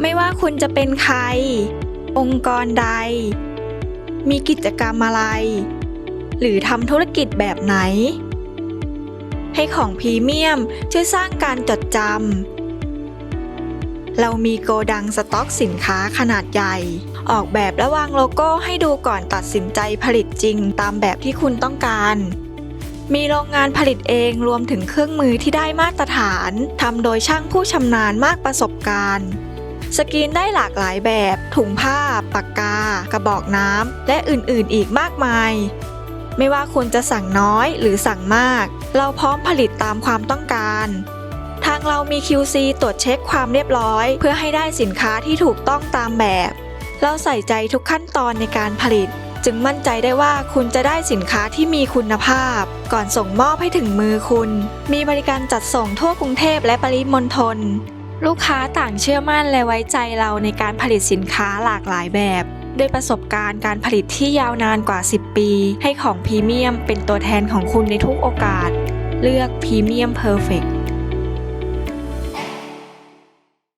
ไม่ว่าคุณจะเป็นใคร องค์กรใด มีกิจกรรมอะไร หรือทำธุรกิจแบบไหน ให้ของพรีเมียมช่วยสร้างการจดจำ เรามีโกดังสต็อกสินค้าขนาดใหญ่ ออกแบบและวางโลโก้ให้ดูก่อนตัดสินใจผลิตจริงตามแบบที่คุณต้องการมีโรงงานผลิตเองรวมถึงเครื่องมือที่ได้มาตรฐาน ทำโดยช่างผู้ชำนาญมากประสบการณ์ สกรีนได้หลากหลายแบบ ถุงผ้า ปากกา กระบอกน้ำ และอื่นๆ อีกมากมาย ไม่ว่าคุณจะสั่งน้อยหรือสั่งมาก เราพร้อมผลิตตามความต้องการ ทางเรามี QC ตรวจเช็คความเรียบร้อย เพื่อให้ได้สินค้าที่ถูกต้องตามแบบ เราใส่ใจทุกขั้นตอนในการผลิต จึงมั่นใจได้ว่าคุณจะได้สินค้าที่มีคุณภาพ ก่อนส่งมอบให้ถึงมือคุณ มีบริการจัดส่งทั่วกรุงเทพและปริมณฑล ลูกค้าต่างเชื่อมั่นและไว้ใจเราในการผลิตสินค้าหลากหลายแบบด้วยประสบการณ์การผลิตที่ยาวนานกว่า 10 ปี ให้ของพรีเมียมเป็นตัวแทนของคุณในทุกโอกาส เลือกพรีเมียมเพอร์เฟก